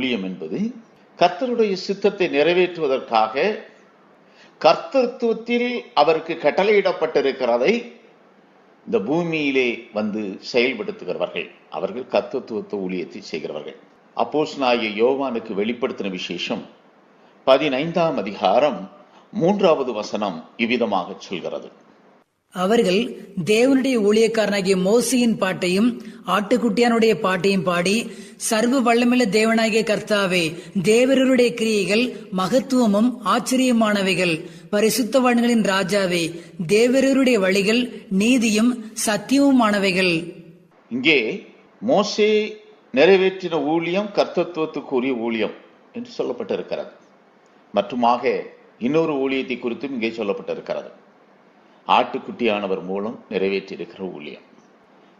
ஊழியம் என்பது கர்த்தருடைய சித்தத்தை நிறைவேற்றுவதற்காக கர்த்தத்துவத்தில் அவருக்கு கட்டளையிடப்பட்டிருக்கிறதை இந்த பூமியிலே வந்து செயல்படுத்துகிறவர்கள். அவர்கள் கர்த்தத்துவத்தை ஊழியத்தை செய்கிறவர்கள். அப்போஸ் நாய யோவானுக்கு வெளிப்படுத்தின விசேஷம் பதினைந்தாம் அதிகாரம் மூன்றாவது வசனம் இவ்விதமாக சொல்கிறது. அவர்கள் தேவனுடைய ஊழியக்காரனாகிய மோசியின் பாட்டையும் ஆட்டுக்குட்டியானுடைய பாட்டையும் பாடி சர்வ வல்லமில்ல தேவனாகிய கர்த்தாவே தேவர்களுடைய கிரியைகள் மகத்துவமும் ஆச்சரியமானவைகள். பரிசுத்தவான்களின் ராஜாவே தேவரருடைய வழிகள் நீதியும் சத்தியவுமானவைகள் இங்கே மோசே நிறைவேற்றின ஊழியம் கர்த்தத்துவத்துக்குரிய ஊழியம் என்று சொல்லப்பட்டிருக்கிறது. மற்றுமாக இன்னொரு ஊழியத்தை குறித்தும் இங்கே சொல்லப்பட்டிருக்கிறது. ஆட்டுக்குட்டியானவர் மூலம் நிறைவேற்றியிருக்கிற ஊழியம்.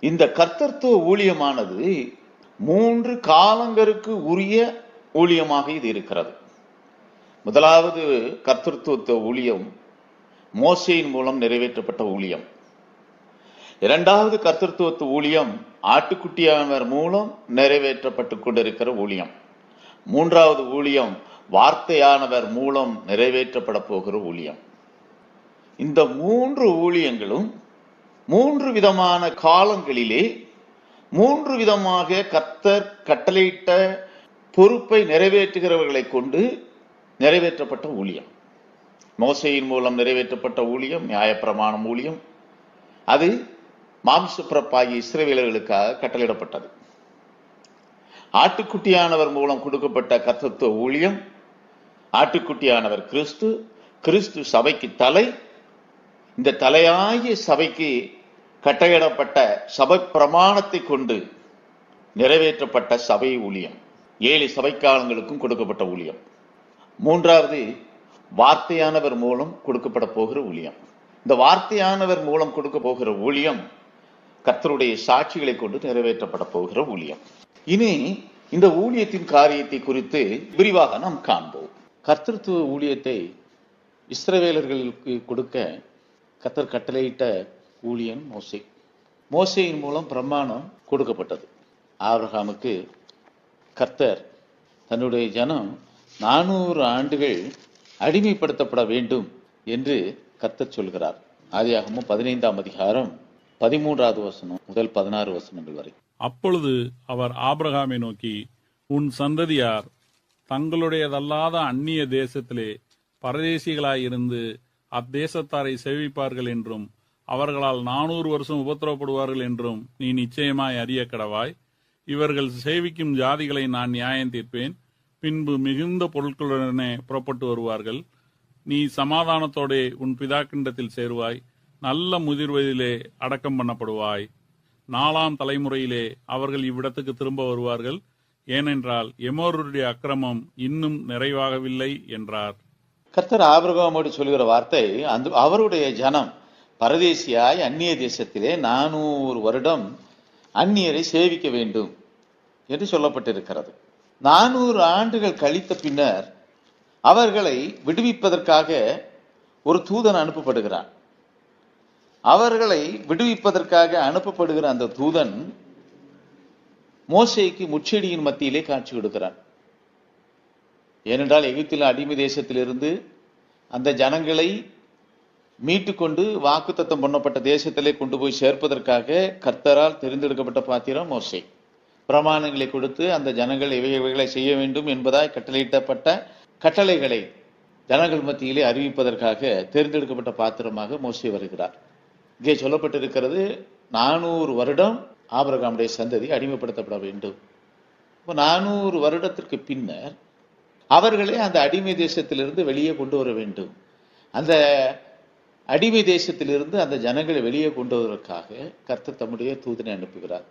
இந்த கர்த்தத்துவ ஊழியமானது மூன்று காலங்களுக்கு உரிய ஊழியமாக இது இருக்கிறது. முதலாவது கர்த்தத்துவத்துவ ஊழியம் மோசையின் மூலம் நிறைவேற்றப்பட்ட ஊழியம். இரண்டாவது கர்த்தத்துவத்து ஊழியம் ஆட்டுக்குட்டியானவர் மூலம் நிறைவேற்றப்பட்டு கொண்டிருக்கிற ஊழியம். மூன்றாவது ஊழியம் வார்த்தையானவர் மூலம் நிறைவேற்றப்பட போகிற ஊழியம். இந்த மூன்று ஊழியங்களும் மூன்று விதமான காலங்களிலே மூன்று விதமாக கர்த்தர் கட்டளையிட்ட பொறுப்பை நிறைவேற்றுகிறவர்களை கொண்டு நிறைவேற்றப்பட்ட ஊழியம். மோசையின் மூலம் நிறைவேற்றப்பட்ட ஊழியம் நியாயப்பிரமாணம் ஊழியம். அது மாம்சப்பிறப்பாகிய இஸ்ரவேலர்களுக்காக கட்டளையிடப்பட்டது. ஆட்டுக்குட்டியானவர் மூலம் கொடுக்கப்பட்ட கத்தத்துவ ஊழியம் ஆட்டுக்குட்டியானவர் கிறிஸ்து கிறிஸ்து சபைக்கு தலை இந்த தலையாய சபைக்கு கட்டையிடப்பட்ட சபை பிரமாணத்தை கொண்டு நிறைவேற்றப்பட்ட சபை ஊழியம். ஏழு சபைக்காலங்களுக்கும் கொடுக்கப்பட்ட ஊழியம். மூன்றாவது வார்த்தையானவர் மூலம் கொடுக்கப்பட போகிற ஊழியம். இந்த வார்த்தையானவர் மூலம் கொடுக்க போகிற ஊழியம் கர்த்தருடைய சாட்சிகளை கொண்டு நிறைவேற்றப்பட போகிற ஊழியம். இனி இந்த ஊழியத்தின் காரியத்தை குறித்து விரிவாக நாம் காண்போம். கர்த்தத்துவ ஊழியத்தை இஸ்ரவேலர்களுக்கு கொடுக்க கத்தர் கட்டளையிட்ட ஊழியன் மோசே. மோசையின் மூலம் பிரமாணம் கொடுக்கப்பட்டது. ஆபிரகாமுக்கு கர்த்தர் தன்னுடைய ஜனம் நானூறு ஆண்டுகள் அடிமைப்படுத்தப்பட வேண்டும் என்று கர்த்தர் சொல்கிறார். ஆதியாகமும் பதினைந்தாம் அதிகாரம் பதிமூன்றாவது வசனம் முதல் பதினாறு வசனங்கள் வரை. அப்பொழுது அவர் ஆபிரகாமை நோக்கி உன் சந்ததியார் தங்களுடையதல்லாத அந்நிய தேசத்திலே பரதேசிகளாயிருந்து அத்தேசத்தாரை சேவிப்பார்கள் என்றும் அவர்களால் நானூறு வருஷம் உபத்திரப்படுவார்கள் என்றும் நீ நிச்சயமாய் அறிய கடவாய். இவர்கள் சேவிக்கும் ஜாதிகளை நான் நியாயம் தீர்ப்பேன். பின்பு மிகுந்த பொருட்களுடனே புறப்பட்டு வருவார்கள். நீ சமாதானத்தோடே உன் பிதாக்கிண்டத்தில் சேருவாய். நல்ல முதிர்வதிலே அடக்கம் பண்ணப்படுவாய். நாலாம் தலைமுறையிலே அவர்கள் இவ்விடத்துக்கு திரும்ப வருவார்கள். ஏனென்றால் எமோருடைய அக்கிரமம் இன்னும் நிறைவாகவில்லை என்றார். கர்த்தர் ஆபிரகாமோடு சொல்லுகிற வார்த்தை அந்த அவருடைய ஜனம் பரதேசியாய் அந்நிய தேசத்திலே நானூறு வருடம் அந்நியரை சேவிக்க வேண்டும் என்று சொல்லப்பட்டிருக்கிறது. நானூறு ஆண்டுகள் கழித்த பின்னர் அவர்களை விடுவிப்பதற்காக ஒரு தூதன் அனுப்பப்படுகிறான். அவர்களை விடுவிப்பதற்காக அனுப்பப்படுகிற அந்த தூதன் மோசைக்கு முச்செடியின் மத்தியிலே காட்சி கொடுக்கிறான். ஏனென்றால் எகிப்தில் அடிமை தேசத்திலிருந்து அந்த ஜனங்களை மீட்டுக்கொண்டு வாக்குத்தத்தம் பண்ணப்பட்ட தேசத்திலே கொண்டு போய் சேர்ப்பதற்காக கர்த்தரால் தெரிந்தெடுக்கப்பட்ட பாத்திரம் மோசை. பிரமாணங்களை கொடுத்து அந்த ஜனங்கள் இவை இவைகளை செய்ய வேண்டும் என்பதாய் கட்டளையிட்டப்பட்ட கட்டளைகளை ஜனங்கள் மத்தியிலே அறிவிப்பதற்காக தேர்ந்தெடுக்கப்பட்ட பாத்திரமாக மோசி வருகிறார். இங்கே சொல்லப்பட்டிருக்கிறது நானூறு வருடம் ஆபரகாமுடைய சந்ததி அடிமைப்படுத்தப்பட வேண்டும். இப்போ நானூறு வருடத்திற்கு பின்னர் அவர்களை அந்த அடிமை தேசத்திலிருந்து வெளியே கொண்டு வர வேண்டும். அந்த அடிமை தேசத்திலிருந்து அந்த ஜனங்களை வெளியே கொண்டு வருவதற்காக கர்த்தர் தம்முடைய தூதனை அனுப்புகிறார்.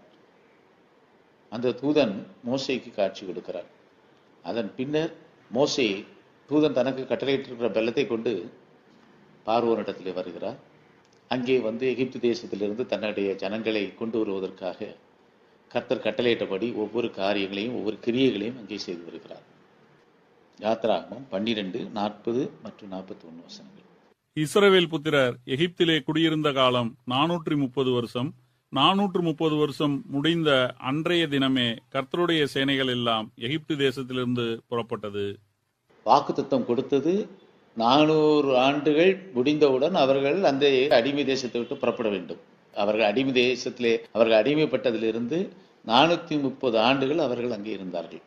அந்த தூதன் மோசைக்கு காட்சி கொடுக்கிறார். அதன் பின்னர் மோசை தூதன் தனக்கு கட்டளையிட்டிருக்கிற பெல்லத்தை கொண்டு பார்வோனிடத்திலே வருகிறார். அங்கே வந்து எகிப்து தேசத்திலிருந்து தன்னுடைய ஜனங்களை கொண்டு வருவதற்காக கர்த்தர் கட்டளையிட்டபடி ஒவ்வொரு காரியங்களையும் ஒவ்வொரு கிரியைகளையும் அங்கே செய்து வருகிறார். யாத்ராகமம் பன்னிரெண்டு நாற்பது மற்றும் நாற்பத்தி ஒன்று வசனங்கள். இஸ்ரவேல் புத்திரர் எகிப்திலே குடியிருந்த காலம் நானூற்றி முப்பது வருஷம். நானூற்று முப்பது வருஷம் முடிந்த அன்றைய தினமே கர்த்தருடைய சேனைகள் எல்லாம் எகிப்து தேசத்திலிருந்து புறப்பட்டது. வாக்குத்தத்தம் கொடுத்தது. நானூறு ஆண்டுகள் முடிந்தவுடன் அவர்கள் அந்த அடிமை தேசத்தை விட்டு புறப்பட வேண்டும். அவர்கள் அடிமை தேசத்திலே அவர்கள் அடிமைப்பட்டதிலிருந்து நானூத்தி முப்பது ஆண்டுகள் அவர்கள் அங்கே இருந்தார்கள்.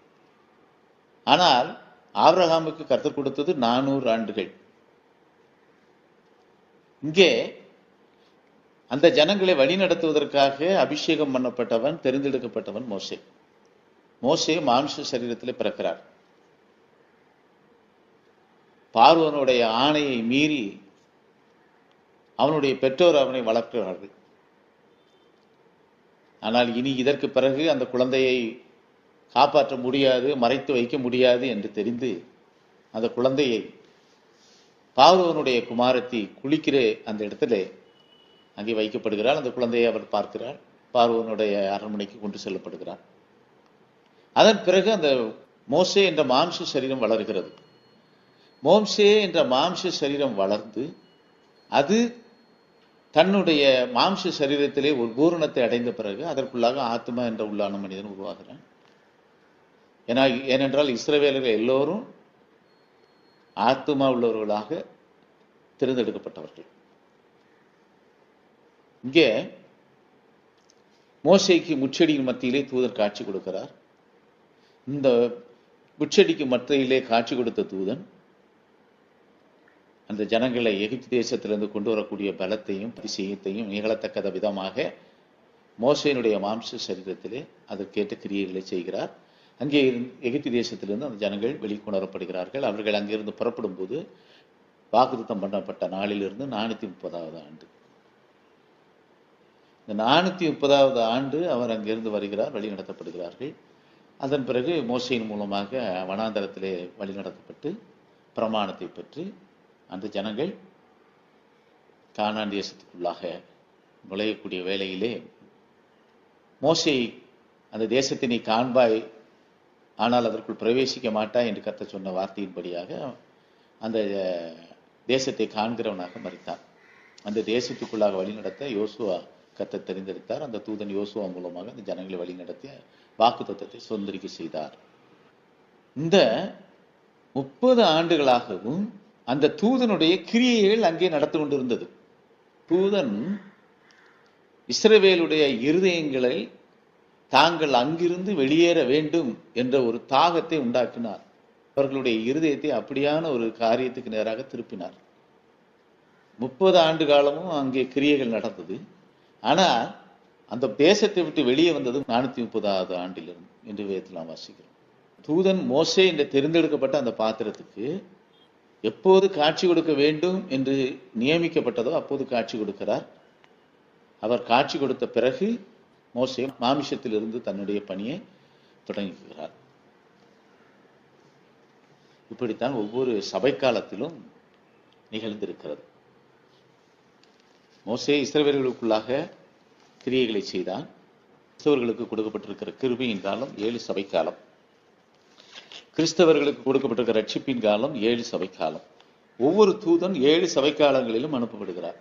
ஆனால் ஆப்ரஹாமுக்கு கற்றுக் கொடுத்தது நானூறு ஆண்டுகள். இங்கே அந்த ஜனங்களை வழிநடத்துவதற்காக அபிஷேகம் பண்ணப்பட்டவன் தெரிந்தெடுக்கப்பட்டவன் மோசே. மோசே மாம்ச சரீரத்திலே பிறக்கிறார். பார்வனுடைய ஆணையை மீறி அவனுடைய பெற்றோர் அவனை வளர்க்கிறார்கள். ஆனால் இனி இதற்கு பிறகு அந்த குழந்தையை காப்பாற்ற முடியாது மறைத்து வைக்க முடியாது என்று தெரிந்து அந்த குழந்தையை பார்வனுடைய குமாரத்தி குளிக்கிற அந்த இடத்துல அங்கே வைக்கப்படுகிறாள். அந்த குழந்தையை அவர் பார்க்கிறார். பார்வனுடைய அரண்மனைக்கு கொண்டு செல்லப்படுகிறார். அதன் பிறகு அந்த மோசே என்ற மாம்ச சரீரம் வளர்கிறது. மோம்சே என்ற மாம்ச சரீரம் வளர்ந்து அது தன்னுடைய மாம்ச சரீரத்திலே ஒரு பூரணத்தை அடைந்த பிறகு அதற்குள்ளாக ஆத்மா என்ற உள்ளான மனிதன் உருவாகிறான். ஏன்னா ஏனென்றால் இஸ்ரவேலர்கள் எல்லோரும் ஆத்மா உள்ளவர்களாக தேர்ந்தெடுக்கப்பட்டவர்கள். இங்கே மோசைக்கு முச்செடியின் மத்தியிலே தூதர் காட்சி கொடுக்கிறார். இந்த முச்செடிக்கு மத்தியிலே காட்சி கொடுத்த தூதன் அந்த ஜனங்களை எகிப்து தேசத்திலிருந்து கொண்டு வரக்கூடிய பலத்தையும் அதிசயத்தையும் நிகழத்தக்கத விதமாக மோசையினுடைய மாம்ச சரீரத்திலே அதற்கேற்ற கிரியைகளை செய்கிறார். அங்கே இருந்து எகிப்து தேசத்திலிருந்து அந்த ஜனங்கள் வெளிக்கொணரப்படுகிறார்கள். அவர்கள் அங்கிருந்து புறப்படும் போது வாக்குத்தம் பண்ணப்பட்ட நாளிலிருந்து நானூத்தி முப்பதாவது ஆண்டு. இந்த நானூத்தி முப்பதாவது ஆண்டு அவர் அங்கிருந்து வருகிறார் வழிநடத்தப்படுகிறார்கள். அதன் பிறகு மோசையின் மூலமாக வனாந்தரத்திலே வழிநடத்தப்பட்டு பிரமாணத்தை பெற்று அந்த ஜனங்கள் கானான் தேசத்துக்குள்ளாக நுழையக்கூடிய வேளையிலே மோசை அந்த தேசத்தை நீ காண்பாய் ஆனால் அதற்குள் பிரவேசிக்க மாட்டாய் என்று கத்த சொன்ன வார்த்தையின்படியாக அந்த தேசத்தை காண்கிறவனாக மறித்தான் அந்த தேசத்துக்குள்ளாக வழிநடத்த யோசுவா கத்த தெரிந்தெடுத்தார். அந்த தூதன் யோசுவா மூலமாக அந்த ஜனங்களை வழிநடத்தி வாக்கு தத்துவத்தை சுதந்திரிக்க செய்தார். இந்த முப்பது ஆண்டுகளாகவும் அந்த தூதனுடைய கிரியைகள் அங்கே நடந்து கொண்டிருந்தது. தூதன் இஸ்ரவேலுடைய இருதயங்களை தாங்கள் அங்கிருந்து வெளியேற வேண்டும் என்ற ஒரு தாகத்தை உண்டாக்கினார். அவர்களுடைய இருதயத்தை அப்படியான ஒரு காரியத்துக்கு நேராக திருப்பினார். முப்பது ஆண்டு காலமும் அங்கே கிரியைகள் நடந்தது. ஆனால் அந்த தேசத்தை விட்டு வெளியே வந்தது நானூத்தி முப்பதாவது ஆண்டிலிருந்து என்று வேதத்தில் நாம் வாசிக்கிறோம். தூதன் மோசே என்று தெரிந்தெடுக்கப்பட்ட அந்த பாத்திரத்துக்கு எப்போது காட்சி கொடுக்க வேண்டும் என்று நியமிக்கப்பட்டதோ அப்போது காட்சி கொடுக்கிறார். அவர் காட்சி கொடுத்த பிறகு மோசே மாமிஷத்திலிருந்து தன்னுடைய பணியை தொடங்குகிறார் இப்படித்தான் ஒவ்வொரு சபை காலத்திலும் நிகழ்ந்திருக்கிறது. மோசே இஸ்ரவேலர்களுக்குள்ளாக கிரியைகளை செய்தான். கிறிஸ்தவர்களுக்கு கொடுக்கப்பட்டிருக்கிற கிருபையின் காலம் ஏழு சபை காலம் கிறிஸ்தவர்களுக்கு கொடுக்கப்பட்டிருக்கிற ரட்சிப்பின் காலம் ஏழு சபை காலம் ஒவ்வொரு தூதன் ஏழு சபை காலங்களிலும் அனுப்பப்படுகிறார்.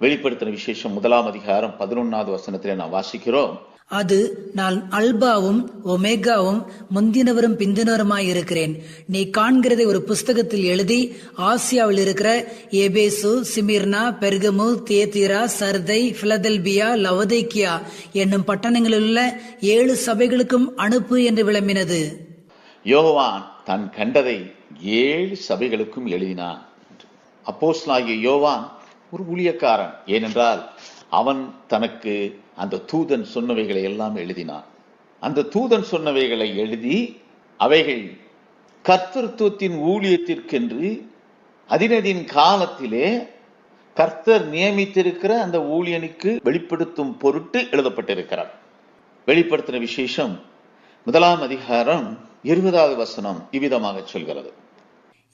வெளிப்படுத்தின விசேஷம் முதலாம் அதிகாரம் பதினொன்னாவது வசனத்திலே நாம் வாசிக்கிறோம். அது நான் அல்பாவும் ஒமேகாவும் முந்தினவரும் பிந்தினவருமாய் இருக்கிறேன். நீ காண்கிறதை ஒரு புஸ்தகத்தில் எழுதி ஆசியாவில் இருக்கிற எபேசு சிமிர்னா பெர்கமு தியேத்திரா சர்தை பிலதெல்பியா லவதேக்கியா என்னும் பட்டணங்களில் உள்ள ஏழு சபைகளுக்கும் அனுப்பு என்று விளம்பினது. யோவான் தன் கண்டதை ஏழு சபைகளுக்கும் எழுதினான். அப்போஸ்தலனாகிய யோவான் ஒரு ஊழியக்காரன். ஏனென்றால் அவன் தனக்கு அந்த தூதன் சொன்னவைகளை எல்லாம் எழுதினான். அந்த தூதன் சொன்னவைகளை எழுதி அவைகள் கர்த்தத்துவத்தின் ஊழியத்திற்கென்று அதினதின் காலத்திலே கர்த்தர் நியமித்திருக்கிற அந்த ஊழியனுக்கு வெளிப்படுத்தும் பொருட்டு எழுதப்பட்டிருக்கிறார். வெளிப்படுத்தின விசேஷம் முதலாம் அதிகாரம் இருபதாவது வசனம் இவ்விதமாக சொல்கிறது.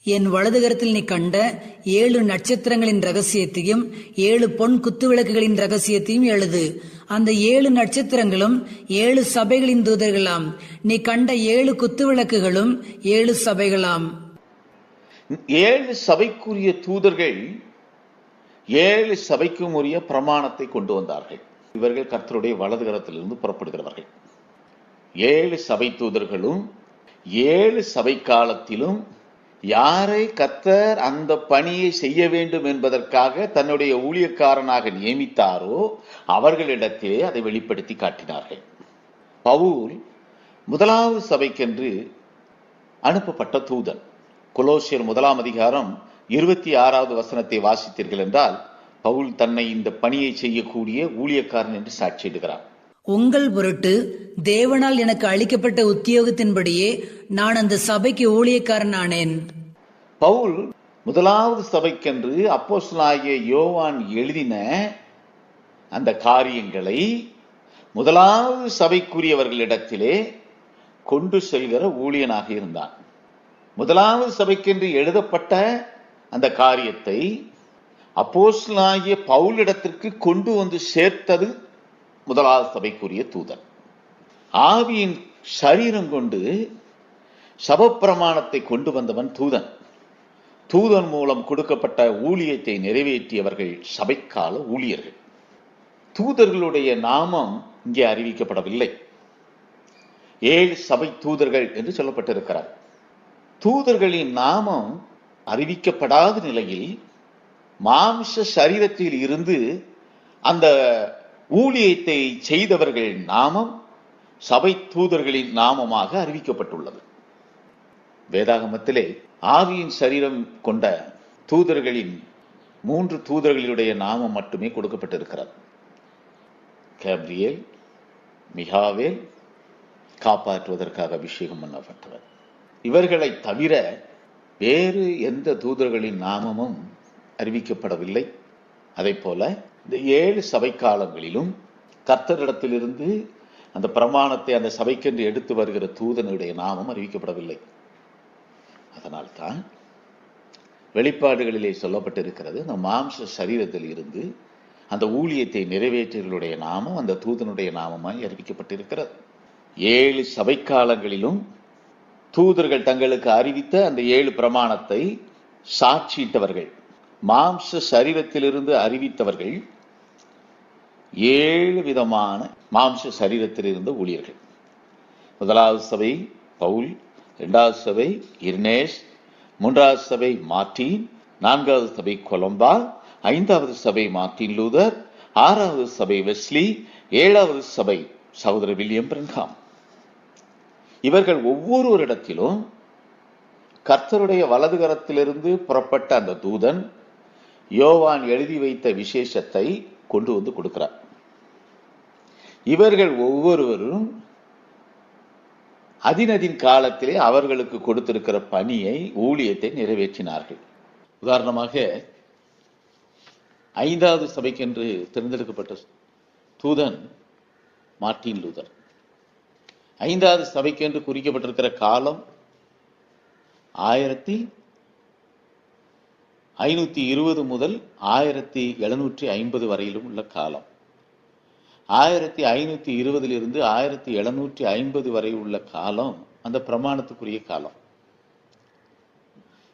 என் வலதுகரத்தில் நீ கண்ட ஏழு நட்சத்திரங்களின் ரகசியத்தையும் ஏழு பொன் குத்துவிளக்குகளின் ரகசியத்தையும் எழுது. அந்த ஏழு நட்சத்திரங்களும் ஏழு சபைகளின் தூதர்களாம். நீ கண்ட ஏழு குத்துவிளக்குகளும் ஏழு சபைகளாம். ஏழு சபைக்குரிய தூதர்கள் ஏழு சபைக்கும் உரிய பிரமாணத்தை கொண்டு வந்தார்கள். இவர்கள் கர்த்தருடைய வலது கரத்திலிருந்து புறப்படுகிறவர்கள். ஏழு சபை தூதர்களும் ஏழு சபை காலத்திலும் யாரை கத்தர் அந்த பணியை செய்ய வேண்டும் என்பதற்காக தன்னுடைய ஊழியக்காரனாக நியமித்தாரோ அவர்களிடத்திலே அதை வெளிப்படுத்தி காட்டினார்கள். பவுல் முதலாவது சபைக்கென்று அனுப்பப்பட்ட தூதன். கொலோசியர் முதலாம் அதிகாரம் இருபத்தி ஆறாவது வசனத்தை வாசித்தீர்கள் என்றால் பவுல் தன்னை இந்த பணியை செய்யக்கூடிய ஊழியக்காரன் என்று சாட்சியிடுகிறான் உங்கள் பொருட்டு தேவனால் எனக்கு அளிக்கப்பட்ட உத்தியோகத்தின்படியே நான் அந்த சபைக்கு ஊழியக்காரன் ஆனேன் பவுல் முதலாவது சபைக்கென்று அப்போஸ்லாகிய யோவான் எழுதின அந்த காரியங்களை முதலாவது சபைக்குரியவர்களிடத்திலே கொண்டு செல்கிற ஊழியனாக இருந்தான். முதலாவது சபைக்கென்று எழுதப்பட்ட அந்த காரியத்தை அப்போஸ்தலனாகிய பவுலிடத்திற்கு கொண்டு வந்து சேர்த்தது முதலாவது சபைக்குரிய தூதன். ஆவியின் சரீரம் கொண்டு சபப்பிரமாணத்தை கொண்டு வந்தவன் தூதன். தூதன் மூலம் கொடுக்கப்பட்ட ஊழியத்தை நிறைவேற்றியவர்கள் சபைக்கால ஊழியர்கள். தூதர்களுடைய நாமம் இங்கே அறிவிக்கப்படவில்லை. ஏழு சபை தூதர்கள் என்று சொல்லப்பட்டிருக்கிறார். தூதர்களின் நாமம் அறிவிக்கப்படாத நிலையில் மாம்ச சரீரத்தில் இருந்து அந்த ஊழியத்தை செய்தவர்களின் நாமம் சபை தூதர்களின் நாமமாக அறிவிக்கப்பட்டுள்ளது. வேதாகமத்திலே ஆவியின் சரீரம் கொண்ட தூதர்களின் மூன்று தூதர்களுடைய நாமம் மட்டுமே கொடுக்கப்பட்டிருக்கிறது. கேப்ரியேல் மிகாவேல் காப்பாற்றுவதற்காக அபிஷேகம் பண்ணப்பட்டவர். இவர்களை தவிர வேறு எந்த தூதர்களின் நாமமும் அறிவிக்கப்படவில்லை. அதே போல இந்த ஏழு சபை காலங்களிலும் கர்த்தரிடத்திலிருந்து அந்த பிரமாணத்தை அந்த சபைக்கென்று எடுத்து வருகிற தூதனுடைய நாமம் அறிவிக்கப்படவில்லை. அதனால்தான் வெளிப்பாடுகளிலே சொல்லப்பட்டிருக்கிறது அந்த மாம்ச சரீரத்தில் இருந்து அந்த ஊழியத்தை நிறைவேற்றியவர்களுடைய நாமம் அந்த தூதனுடைய நாமமாய் அறிவிக்கப்பட்டிருக்கிறது. ஏழு சபை காலங்களிலும் தூதர்கள் தங்களுக்கு அறிவித்த அந்த ஏழு பிரமாணத்தை சாட்சியிட்டவர்கள் மாம்ச சரீரத்திலிருந்து அறிவித்தவர்கள் ஏழு விதமான மாம்ச சரீரத்தில் இருந்த ஊழியர்கள். முதலாவது சபை பவுல் இரண்டாவது சபை இர்னேஷ் மூன்றாவது சபை மார்டின் நான்காவது சபை கொலம்பா ஐந்தாவது சபை மார்டின் லூதர் ஆறாவது சபை வெஸ்லி ஏழாவது சபை சகோதரர் வில்லியம் பிரன்ஹாம். இவர்கள் ஒவ்வொருவரிடத்திலும் கர்த்தருடைய வலது கரத்திலிருந்து புறப்பட்ட அந்த தூதன் யோவான் எழுதி வைத்த விசேஷத்தை கொண்டு வந்து கொடுக்கிறார். இவர்கள் ஒவ்வொருவரும் அதினதின் காலத்திலே அவர்களுக்கு கொடுத்திருக்கிற பணியை ஊழியத்தை நிறைவேற்றினார்கள். உதாரணமாக ஐந்தாவது சபைக்கென்று தேர்ந்தெடுக்கப்பட்ட தூதன் மார்ட்டின் லூதர். ஐந்தாவது சபைக்கென்று குறிக்கப்பட்டிருக்கிற காலம் ஆயிரத்தி ஐநூத்தி இருபது முதல் ஆயிரத்தி எழுநூற்றி ஐம்பது வரையிலும் உள்ள காலம். ஆயிரத்தி ஐநூத்தி இருபதிலிருந்து ஆயிரத்தி எழுநூற்றி ஐம்பது வரை உள்ள காலம் அந்த பிரமாணத்துக்குரிய காலம்.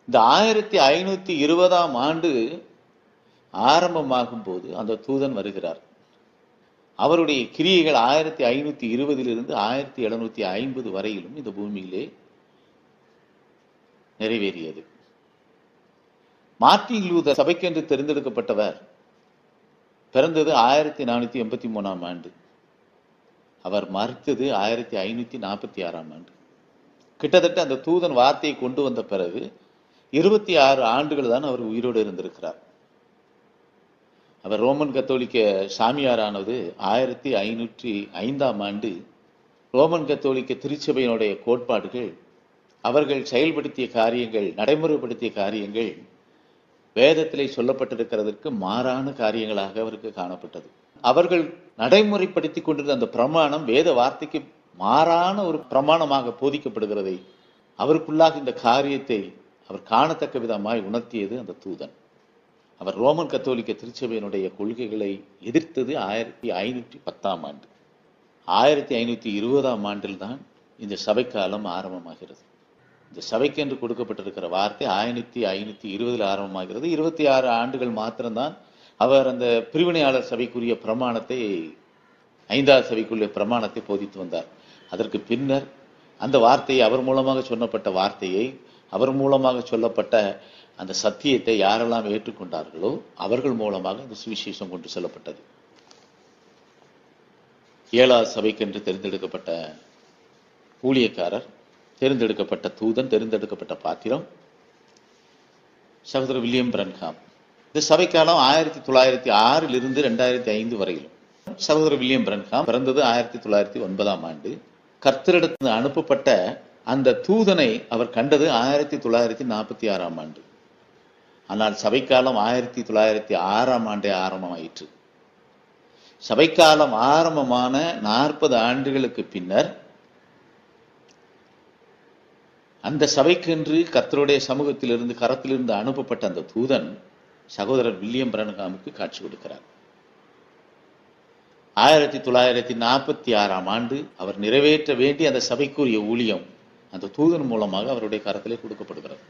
இந்த ஆயிரத்தி ஐநூத்தி இருபதாம் ஆண்டு ஆரம்பமாகும் போது அந்த தூதன் வருகிறார். அவருடைய கிரியைகள் ஆயிரத்தி ஐநூத்தி இருபதிலிருந்து ஆயிரத்தி எழுநூத்தி ஐம்பது வரையிலும் இந்த பூமியிலே நிறைவேறியது. மார்ட்டின் லூதர் சபைக்கென்று தெரிந்தெடுக்கப்பட்டவர் பிறந்தது ஆயிரத்தி நானூத்தி எண்பத்தி மூணாம் ஆண்டு. அவர் மறுத்தது ஆயிரத்தி ஐநூத்தி நாற்பத்தி ஆறாம் ஆண்டு. கிட்டத்தட்ட அந்த தூதன் வார்த்தையை கொண்டு வந்த பிறகு இருபத்தி ஆறு ஆண்டுகள் தான் அவர் உயிரோடு இருந்திருக்கிறார். அவர் ரோமன் கத்தோலிக்க சாமியாரானது ஆயிரத்தி ஐநூற்றி ஐந்தாம் ஆண்டு ரோமன் கத்தோலிக்க திருச்சபையினுடைய கோட்பாடுகள் அவர்கள் செயல்படுத்திய காரியங்கள் நடைமுறைப்படுத்திய காரியங்கள் வேதத்திலே சொல்லப்பட்டிருக்கிறதற்கு மாறான காரியங்களாக அவருக்கு காணப்பட்டது. அவர்கள் நடைமுறைப்படுத்திக் கொண்டிருந்த அந்த பிரமாணம் வேத வார்த்தைக்கு மாறான ஒரு பிரமாணமாக போதிக்கப்படுகிறதை அவருக்குள்ளாக இந்த காரியத்தை அவர் காணத்தக்க விதமாய் உணர்த்தியது அந்த தூதன். அவர் ரோமன் கத்தோலிக்க திருச்சபையினுடைய கொள்கைகளை எதிர்த்தது ஆயிரத்தி ஐநூற்றி பத்தாம் ஆண்டு. ஆயிரத்தி ஐநூற்றி இருபதாம் ஆண்டில் தான் இந்த சபை காலம் ஆரம்பமாகிறது. இந்த சபைக்கென்று கொடுக்கப்பட்டிருக்கிற வார்த்தை ஆயிரத்தி ஐநூத்தி இருபதுல ஆரம்பமாகிறது. இருபத்தி ஆறு ஆண்டுகள் மாத்திரம்தான் அவர் அந்த பிரிவினையாளர் சபைக்குரிய பிரமாணத்தை ஐந்தாவது சபைக்குரிய பிரமாணத்தை போதித்து வந்தார். அதற்கு பின்னர் அந்த வார்த்தையை அவர் மூலமாக சொல்லப்பட்ட வார்த்தையை அவர் மூலமாக சொல்லப்பட்ட அந்த சத்தியத்தை யாரெல்லாம் ஏற்றுக்கொண்டார்களோ அவர்கள் மூலமாக இந்த சுவிசேஷம் கொண்டு செல்லப்பட்டது. ஏழாவது சபைக்கென்று தேர்ந்தெடுக்கப்பட்ட ஊழியக்காரர் தேர்ந்தெடுக்கப்பட்ட தூதன் தேர்ந்தெடுக்கப்பட்ட பாத்திரம். சகோதரர் வில்லியம் பிரன்காம். இந்த சபைக்காலம் ஆயிரத்தி தொள்ளாயிரத்தி ஆறில் இருந்து ரெண்டாயிரத்தி ஐந்து வரையிலும். சகோதரர் வில்லியம் பிரன்காம் பிறந்தது ஆயிரத்தி தொள்ளாயிரத்தி ஒன்பதாம் ஆண்டு. கர்த்தரிடத்து அனுப்பப்பட்ட அந்த தூதனை அவர் கண்டது ஆயிரத்தி தொள்ளாயிரத்தி நாற்பத்தி ஆறாம் ஆண்டு. ஆனால் சபைக்காலம் ஆயிரத்தி தொள்ளாயிரத்தி ஆறாம் ஆண்டே ஆரம்பமாயிற்று. சபைக்காலம் ஆரம்பமான நாற்பது ஆண்டுகளுக்கு பின்னர் அந்த சபைக்கென்று கர்த்தருடைய சமூகத்திலிருந்து கரத்திலிருந்து அனுப்பப்பட்ட அந்த தூதன் சகோதரர் வில்லியம் பிரனகாமுக்கு காட்சி கொடுக்கிறார். ஆயிரத்தி தொள்ளாயிரத்தி நாற்பத்தி ஆறாம் ஆண்டு அவர் நிறைவேற்ற வேண்டிய அந்த சபைக்குரிய ஊழியம் அந்த தூதன் மூலமாக அவருடைய கரத்திலே கொடுக்கப்படுகிறது.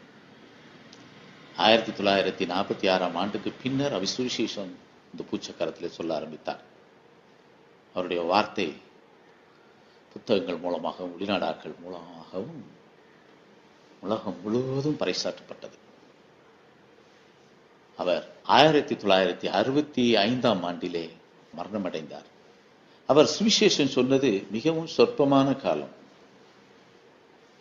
ஆயிரத்தி தொள்ளாயிரத்தி நாற்பத்தி ஆறாம் ஆண்டுக்கு பின்னர் அவர் சுவிசேஷம் இந்த பூச்சக்கரத்திலே சொல்ல ஆரம்பித்தார். அவருடைய வார்த்தை புத்தகங்கள் மூலமாகவும் வெளிநாடாக்கள் மூலமாகவும் உலகம் முழுவதும் பறைசாற்றப்பட்டது. அவர் ஆயிரத்தி தொள்ளாயிரத்தி அறுபத்தி ஐந்தாம் ஆண்டிலே மரணமடைந்தார். அவர் சுவிசேஷம் சொன்னது மிகவும் சொற்பமான காலம்.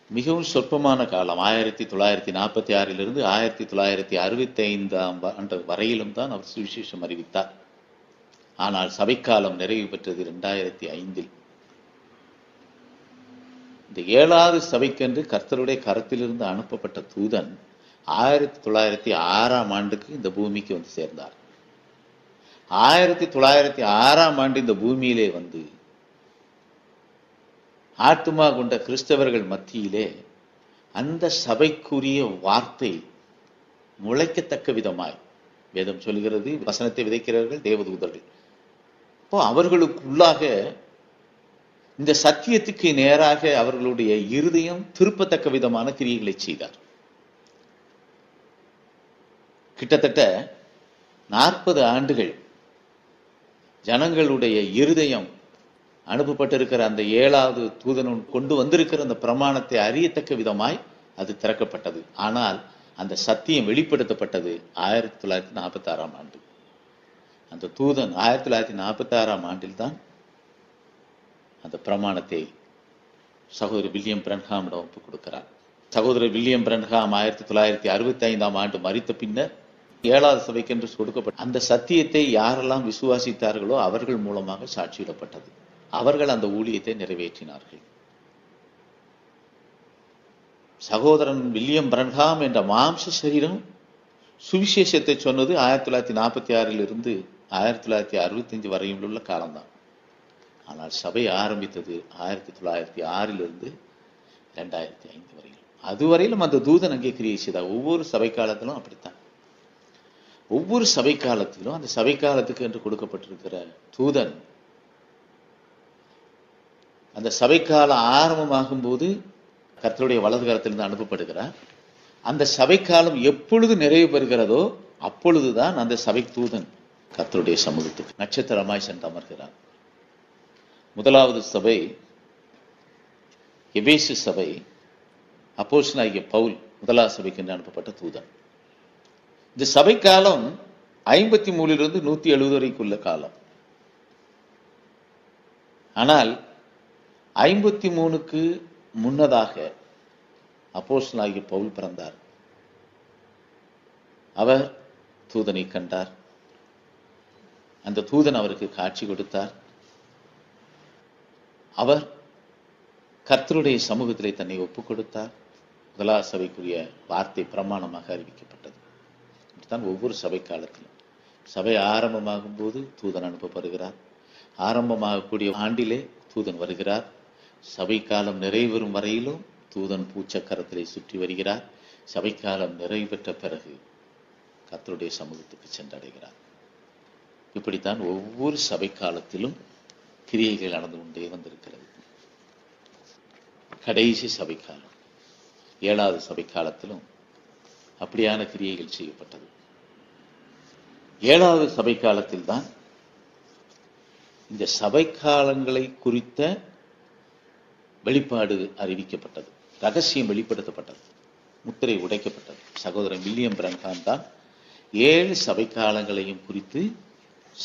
மிகவும் சொற்பமான காலம். ஆயிரத்தி தொள்ளாயிரத்தி நாற்பத்தி ஆறிலிருந்து ஆயிரத்தி தொள்ளாயிரத்தி அறுபத்தி ஐந்தாம் ஆண்டு வரையிலும் தான் அவர் சுவிசேஷம் அறிவித்தார். ஆனால் சபைக்காலம் நிறைவு பெற்றது இரண்டாயிரத்தி ஐந்தில் இந்த ஏழாவது சபைக்கென்று கர்த்தருடைய கரத்திலிருந்து அனுப்பப்பட்ட தூதன் ஆயிரத்தி தொள்ளாயிரத்தி ஆறாம் ஆண்டுக்கு இந்த பூமிக்கு வந்து சேர்ந்தார். ஆயிரத்தி தொள்ளாயிரத்தி ஆறாம் ஆண்டு இந்த பூமியிலே வந்து ஆத்துமா கொண்ட கிறிஸ்தவர்கள் மத்தியிலே அந்த சபைக்குரிய வார்த்தை முளைக்கத்தக்க விதமாய் வேதம் சொல்கிறது வசனத்தை விதைக்கிறவர்கள் தேவதூதர்கள். இப்போ அவர்களுக்குள்ளாக இந்த சத்தியத்துக்கு நேராக அவர்களுடைய இருதயம் திருப்பத்தக்க விதமான கிரியைகளை செய்தார். கிட்டத்தட்ட நாற்பது ஆண்டுகள் ஜனங்களுடைய இருதயம் அனுப்பப்பட்டிருக்கிற அந்த ஏழாவது தூதனும் கொண்டு வந்திருக்கிற அந்த பிரமாணத்தை அறியத்தக்க விதமாய் அது திறக்கப்பட்டது. ஆனால் அந்த சத்தியம் வெளிப்படுத்தப்பட்டது ஆயிரத்தி தொள்ளாயிரத்தி நாற்பத்தி ஆறாம் ஆண்டு. அந்த தூதன் ஆயிரத்தி தொள்ளாயிரத்தி நாற்பத்தி ஆறாம் ஆண்டில் தான் அந்த பிரமாணத்தை சகோதரி வில்லியம் பிரன்ஹாமிடம் ஒப்புக் கொடுக்கிறார். சகோதரர் வில்லியம் பிரன்ஹாம் ஆயிரத்தி தொள்ளாயிரத்தி அறுபத்தி ஐந்தாம் ஆண்டு மறித்த பின்னர் ஏழாவது சபைக்கென்று கொடுக்கப்பட்ட அந்த சத்தியத்தை யாரெல்லாம் விசுவாசித்தார்களோ அவர்கள் மூலமாக சாட்சியிடப்பட்டது. அவர்கள் அந்த ஊழியத்தை நிறைவேற்றினார்கள். சகோதரன் வில்லியம் பிரன்ஹாம் என்ற மாம்ச சரீரம் சுவிசேஷத்தை சொன்னது ஆயிரத்தி தொள்ளாயிரத்தி நாற்பத்தி ஆறில் இருந்து ஆயிரத்தி தொள்ளாயிரத்தி அறுபத்தி அஞ்சு வரையும் உள்ள காலம்தான். ஆனால் சபை ஆரம்பித்தது ஆயிரத்தி தொள்ளாயிரத்தி ஆறிலிருந்து ரெண்டாயிரத்தி ஐந்து வரையிலும் அதுவரையிலும் அந்த தூதன் அங்கே கிரியை செய்தார். ஒவ்வொரு சபை காலத்திலும் அப்படித்தான். ஒவ்வொரு சபை காலத்திலும் அந்த சபை காலத்துக்கு என்று கொடுக்கப்பட்டிருக்கிற தூதன் அந்த சபை காலம் ஆரம்பமாகும் போது கர்த்தருடைய வலது காலத்திலிருந்து அனுப்பப்படுகிறார். அந்த சபை காலம் எப்பொழுது நிறைவு பெறுகிறதோ அப்பொழுதுதான் அந்த சபை தூதன் கர்த்தருடைய சமூகத்துக்கு நட்சத்திரமாய் சென்று அமர்கிறார். முதலாவது சபை எபேசு சபை அப்போஸ்தலனாகிய பவுல் முதலாவது சபைக்கு என்று அனுப்பப்பட்ட தூதன். இந்த சபை காலம் ஐம்பத்தி மூணிலிருந்து நூத்தி எழுபது வரைக்குள்ள காலம். ஆனால் ஐம்பத்தி மூணுக்கு முன்னதாக அப்போஸ்தலனாகிய பவுல் பிறந்தார். அவர் தூதனை கண்டார். அந்த தூதன் அவருக்கு காட்சி கொடுத்தார். அவர் கர்த்தருடைய சமூகத்திலே தன்னை ஒப்புக் கொடுத்தார் முதலா சபைக்குரிய வார்த்தை பிரமாணமாக அறிவிக்கப்பட்டது. தான் ஒவ்வொரு சபை காலத்திலும் சபை ஆரம்பமாகும் போது தூதன் அனுப்பப்படுகிறார். ஆரம்பமாகக்கூடிய ஆண்டிலே தூதன் வருகிறார். சபை காலம் நிறைவேறும் வரையிலும் தூதன் பூச்சக்கரத்திலே சுற்றி வருகிறார். சபை காலம் நிறைவேற்ற பிறகு கர்த்தருடைய சமூகத்துக்கு சென்றடைகிறார். இப்படித்தான் ஒவ்வொரு சபை காலத்திலும் கிரியைகள் நடந்து கொண்டே வந்திருக்கிறது. கடைசி சபை காலம் ஏழாவது சபை காலத்திலும் அப்படியான கிரியைகள் செய்யப்பட்டது. ஏழாவது சபை காலத்தில் தான் இந்த சபை காலங்களை குறித்த வெளிப்பாடு அறிவிக்கப்பட்டது. ரகசியம் வெளிப்படுத்தப்பட்டது. முத்திரை உடைக்கப்பட்டது. சகோதரன் வில்லியம் பிரங்கான் தான் ஏழு சபை காலங்களையும் குறித்து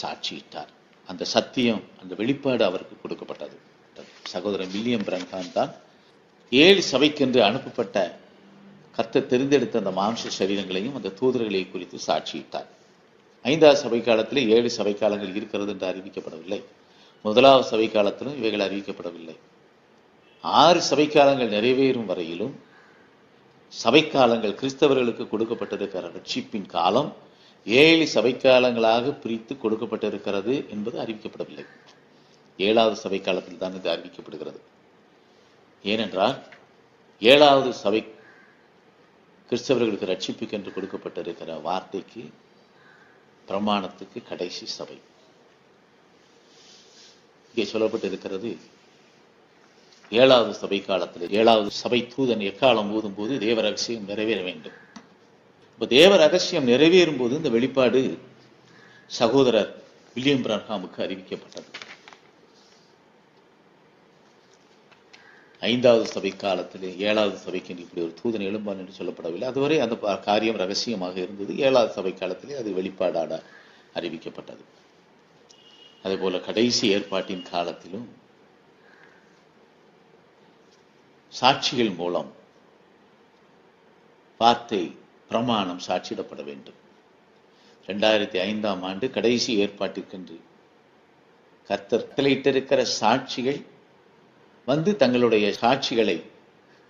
சாட்சியிட்டார். அந்த சத்தியம் அந்த வெளிப்பாடு அவருக்கு கொடுக்கப்பட்டது. சகோதரன் வில்லியம் பிரன்ஹாம் தான் ஏழு சபைக்கென்று அனுப்பப்பட்ட கத்தை தெரிந்தெடுத்த அந்த மாம்ச சரீரங்களையும் அந்த தூதர்களை குறித்து சாட்சியிட்டார். ஐந்தாவது சபை காலத்திலே ஏழு சபை காலங்கள் இருக்கிறது என்று அறிவிக்கப்படவில்லை. முதலாவது சபை காலத்திலும் இவைகள் அறிவிக்கப்படவில்லை. ஆறு சபை காலங்கள் நிறைவேறும் வரையிலும் சபை காலங்கள் கிறிஸ்தவர்களுக்கு கொடுக்கப்பட்டிருக்கிற ரட்சிப்பின் காலம் ஏழு சபை காலங்களாக பிரித்து கொடுக்கப்பட்டிருக்கிறது என்பது அறிவிக்கப்படவில்லை. ஏழாவது சபை காலத்தில் தான் இது அறிவிக்கப்படுகிறது. ஏனென்றால் ஏழாவது சபை கிறிஸ்தவர்களுக்கு ரட்சிப்புக்கு என்று கொடுக்கப்பட்டிருக்கிற வார்த்தைக்கு பிரமாணத்துக்கு கடைசி சபை. இங்கே சொல்லப்பட்டிருக்கிறது ஏழாவது சபை காலத்தில் ஏழாவது சபை தூதன் எக்காலம் ஊதும் போது தேவ ரகசியம் நிறைவேற வேண்டும். இப்போ தேவ ரகசியம் நிறைவேறும் போது இந்த வெளிப்பாடு சகோதரர் வில்லியம் பிரான்ஹாமுக்கு அறிவிக்கப்பட்டது. ஐந்தாவது சபை காலத்திலே ஏழாவது சபைக்கு இப்படி ஒரு தூதன் எழும்பான் என்று சொல்லப்படவில்லை. அதுவரை அந்த காரியம் ரகசியமாக இருந்தது. ஏழாவது சபை காலத்திலே அது வெளிப்பாடாட அறிவிக்கப்பட்டது. அதே போல கடைசி ஏற்பாட்டின் காலத்திலும் சாட்சிகள் மூலம் வார்த்தை பிரமாணம் சாட்சியிடப்பட வேண்டும். ரெண்டாயிரத்தி ஐந்தாம் ஆண்டு கடைசி ஏற்பாட்டிற்கென்று கர்த்தர் கட்டளையிட்டிருக்கிற சாட்சிகள் வந்து தங்களுடைய சாட்சிகளை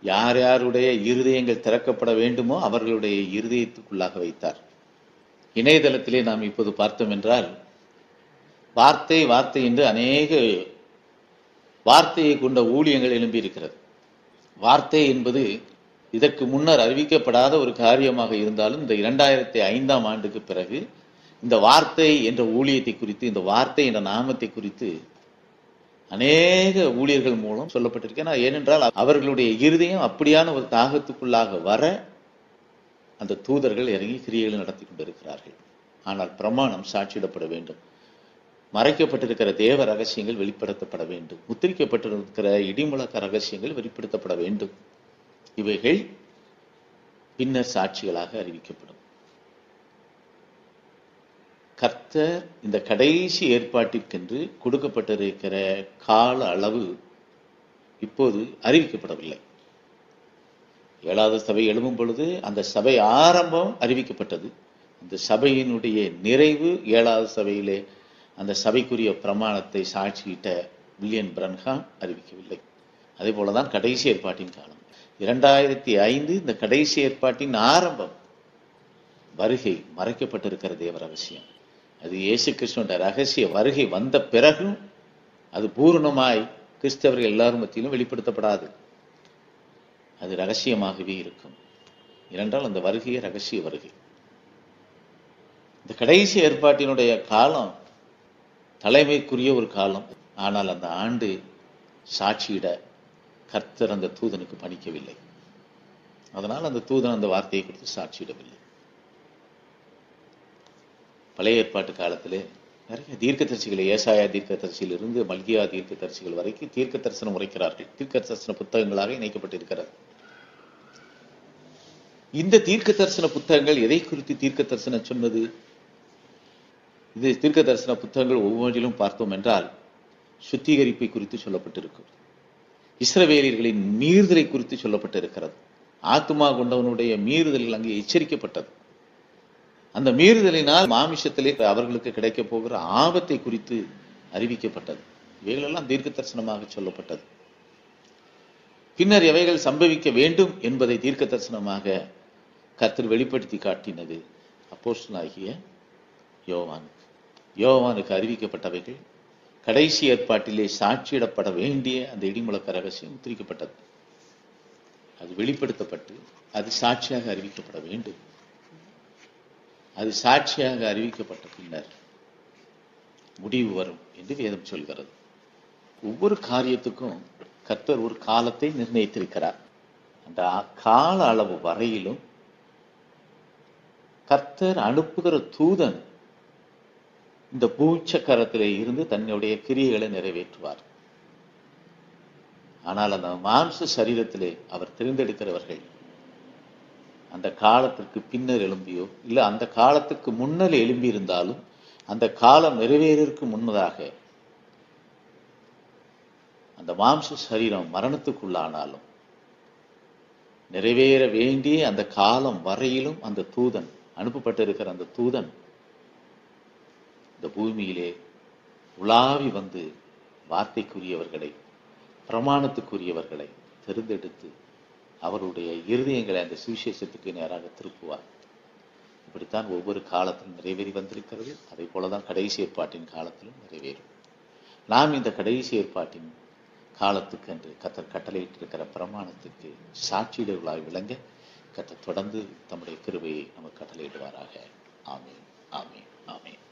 யார் யாருடைய இருதயங்கள் திறக்கப்பட வேண்டுமோ அவர்களுடைய இருதயத்துக்குள்ளாக வைத்தார். இணையதளத்திலே நாம் இப்போது பார்த்தோம் என்றால் வார்த்தை வார்த்தை என்று அநேக வார்த்தையை கொண்ட ஊழியங்கள் எழும்பி இருக்கிறது வார்த்தை என்பது இதற்கு முன்னர் அறிவிக்கப்படாத ஒரு காரியமாக இருந்தாலும் இந்த இரண்டாயிரத்தி ஐந்தாம் ஆண்டுக்கு பிறகு இந்த வார்த்தை என்ற ஊழியத்தை குறித்து இந்த வார்த்தை என்ற நாமத்தை குறித்து அநேக ஊழியர்கள் மூலம் சொல்லப்பட்டிருக்கேன் ஏனென்றால் அவர்களுடைய இருதயம் அப்படியான ஒரு தாகத்துக்குள்ளாக வர அந்த தூதர்கள் இறங்கி கிரியைகளை நடத்தி கொண்டிருக்கிறார்கள். ஆனால் பிரமாணம் சாட்சியிடப்பட வேண்டும். மறைக்கப்பட்டிருக்கிற தேவ ரகசியங்கள் வெளிப்படுத்தப்பட வேண்டும். முத்திரிக்கப்பட்டிருக்கிற இடிமுழக்க ரகசியங்கள் வெளிப்படுத்தப்பட வேண்டும். இவைகள் பின்னர் சாட்சிகளாக அறிவிக்கப்படும். கர்த்தர் இந்த கடைசி ஏற்பாட்டிற்கென்று கொடுக்கப்பட்டிருக்கிற கால அளவு இப்போது அறிவிக்கப்படவில்லை. ஏழாவது சபை எழும்பும் பொழுது அந்த சபை ஆரம்பம் அறிவிக்கப்பட்டது. அந்த சபையினுடைய நிறைவு ஏழாவது சபையிலே அந்த சபைக்குரிய பிரமாணத்தை சாட்சியிட்ட வில்லியன் பிரன்ஹாம் அறிவிக்கவில்லை. அதே போலதான் கடைசி ஏற்பாட்டின் காலம். இரண்டாயிரத்தி ஐந்து இந்த கடைசி ஏற்பாட்டின் ஆரம்பம். வருகை மறைக்கப்பட்டிருக்கிற தேவ அவசியம் அது இயேசு கிறிஸ்துவோட ரகசிய வருகை வந்த பிறகும் அது பூரணமாய் கிறிஸ்தவர்கள் எல்லாரும் மத்தியிலும் வெளிப்படுத்தப்படாது. அது ரகசியமாகவே இருக்கும். இரண்டால் அந்த வருகையே ரகசிய வருகை. இந்த கடைசி ஏற்பாட்டினுடைய காலம் தலைமைக்குரிய ஒரு காலம். ஆனால் அந்த ஆண்டு சாட்சியிட கர்த்தர் அந்த தூதனுக்கு பணிக்கவில்லை. அதனால் அந்த தூதன் அந்த வார்த்தையை குறித்து சாட்சியிடவில்லை. பழைய ஏற்பாட்டு காலத்திலே நிறைய தீர்க்க தரிசிகளை ஏசாயா தீர்க்க தரிசியிலிருந்து மல்கியா தீர்க்க தரிசிகள் வரைக்கும் தீர்க்க தரிசனம் உரைக்கிறார்கள். தீர்க்க தரிசன புத்தகங்களாக இணைக்கப்பட்டிருக்கிறது. இந்த தீர்க்க தரிசன புத்தகங்கள் எதை குறித்து தீர்க்க தரிசனம் சொன்னது? இது தீர்க்க தரிசன புத்தகங்கள் ஒவ்வொன்றிலும் பார்த்தோம் என்றால் சுத்திகரிப்பை குறித்து சொல்லப்பட்டிருக்கும். இஸ்ரவேலியர்களின் மீறுதலை குறித்து சொல்லப்பட்டு இருக்கிறது ஆத்துமா கொண்டவனுடைய மீறுதலில் அங்கே எச்சரிக்கப்பட்டது. அந்த மீறுதலினால் மாமிஷத்திலே அவர்களுக்கு கிடைக்க போகிற ஆபத்தை குறித்து அறிவிக்கப்பட்டது. இவைகளெல்லாம் தீர்க்க தரிசனமாக சொல்லப்பட்டது. பின்னர் எவைகள் சம்பவிக்க வேண்டும் என்பதை தீர்க்க தரிசனமாக கர்த்தர் வெளிப்படுத்தி காட்டினது ஆகிய யோவானுக்கு. யோவானுக்கு அறிவிக்கப்பட்டவைகள் கடைசி ஏற்பாட்டிலே சாட்சியிடப்பட வேண்டிய அந்த இடிமுழக்க ரகசியம் திரிக்கப்பட்டது அது வெளிப்படுத்தப்பட்டு அது சாட்சியாக அறிவிக்கப்பட வேண்டும். அது சாட்சியாக அறிவிக்கப்பட்ட பின்னர் முடிவு வரும் என்று வேதம் சொல்கிறது. ஒவ்வொரு காரியத்துக்கும் கர்த்தர் ஒரு காலத்தை நிர்ணயித்திருக்கிறார். அந்த கால அளவு வரையிலும் கர்த்தர் அனுப்புகிற தூதன் இந்த பூச்சக்கரத்திலே இருந்து தன்னுடைய கிரியைகளை நிறைவேற்றுவார். ஆனால் அந்த மாம்ச சரீரத்திலே அவர் தெரிந்தெடுக்கிறவர்கள் அந்த காலத்திற்கு பின்னர் எழும்பியோ இல்ல அந்த காலத்துக்கு முன்னர் எழும்பி இருந்தாலும் அந்த காலம் நிறைவேறிற்கு முன்னதாக அந்த மாம்ச சரீரம் மரணத்துக்குள்ளானாலும் நிறைவேற வேண்டிய அந்த காலம் வரையிலும் அந்த தூதன் அனுப்பப்பட்டிருக்கிற அந்த தூதன் இந்த பூமியிலே உலாவி வந்து வார்த்தைக்குரியவர்களை பிரமாணத்துக்குரியவர்களை தெரிந்தெடுத்து அவருடைய இருதயங்களை அந்த சுவிசேஷத்துக்கு நேராக திருப்புவார். இப்படித்தான் ஒவ்வொரு காலத்திலும் நிறைவேறி வந்திருக்கிறது. அதே போலதான் கடைசி ஏற்பாட்டின் காலத்திலும் நிறைவேறும். நாம் இந்த கடைசி ஏற்பாட்டின் காலத்துக்கு என்று கத்தர் கட்டளையிட்டிருக்கிற பிரமாணத்துக்கு சாட்சியிடர்களாக விளங்க கத்தர் தொடர்ந்து தம்முடைய கிருவையை நமக்கு கட்டளையிடுவாராக. ஆமீன் ஆமீன் ஆமீன்.